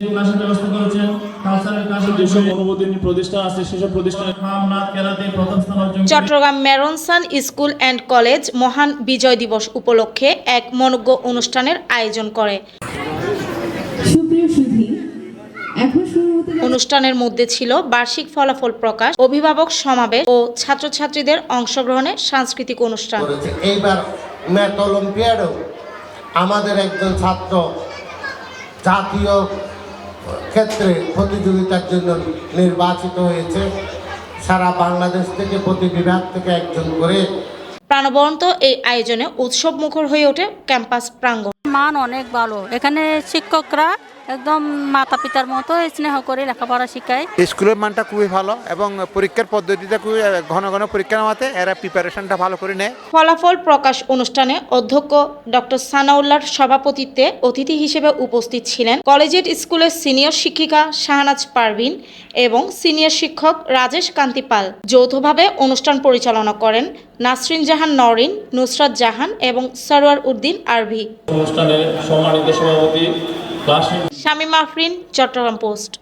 ক্লাসের ব্যবস্থা করেছেন কালচারাল ক্লাসের যেসব অনুমোদনী প্রতিষ্ঠান আছে সেসব প্রতিষ্ঠানে খাম কেরাতে প্রথম স্থান অর্জন চট্টগ্রাম মেরনসান স্কুল অ্যান্ড কলেজ মহান বিজয় দিবস উপলক্ষে এক মনোজ্ঞ অনুষ্ঠানের আয়োজন করে। সুপ্রিয় সুধী এখন শুরু হতে অনুষ্ঠানের মধ্যে ছিল বার্ষিক ফলাফল প্রকাশ অভিভাবক সমাবেশ ও ছাত্রছাত্রীদের অংশগ্রহণে সাংস্কৃতিক অনুষ্ঠান। এইবার ম্যাথ অলিম্পিয়াডেও আমাদের একজন ছাত্র জাতীয় ক্ষেত্রে প্রতিযোগিতার জন্য নির্বাচিত হয়েছে। সারা বাংলাদেশ থেকে প্রতি বিভাগ থেকে একজন করে প্রাণবন্ত এই আয়োজনে উৎসব মুখর হয়ে ওঠে ক্যাম্পাস প্রাঙ্গণ। মান অনেক ভালো। এখানে শিক্ষকরা একদম মাতা পিতার মতো স্নেহ করে লেখাপড়া শেখায়। স্কুলের মানটা খুবই ভালো এবং পরীক্ষার পদ্ধতিটা খুবই ঘন ঘন পরীক্ষা নেওয়াতে এরা প্রিপারেশনটা ভালো করে নেয়। ফলাফল প্রকাশ অনুষ্ঠানে অধ্যক্ষ ডক্টর সানাউল্লাহর সভাপতিত্বে অতিথি হিসেবে উপস্থিত ছিলেন কলেজের স্কুলের সিনিয়র শিক্ষিকা শাহনাজ পারভিন এবং সিনিয়র শিক্ষক রাজেশ কান্তি পাল যৌথভাবে অনুষ্ঠান পরিচালনা করেন নাসরিন জাহান নরিন নুসরাত জাহান এবং সরোয়ার উদ্দিন আরভি। অনুষ্ঠানের সম্মানিত সভাপতি শামীম আফরিন চট্টগ্রাম পোস্ট।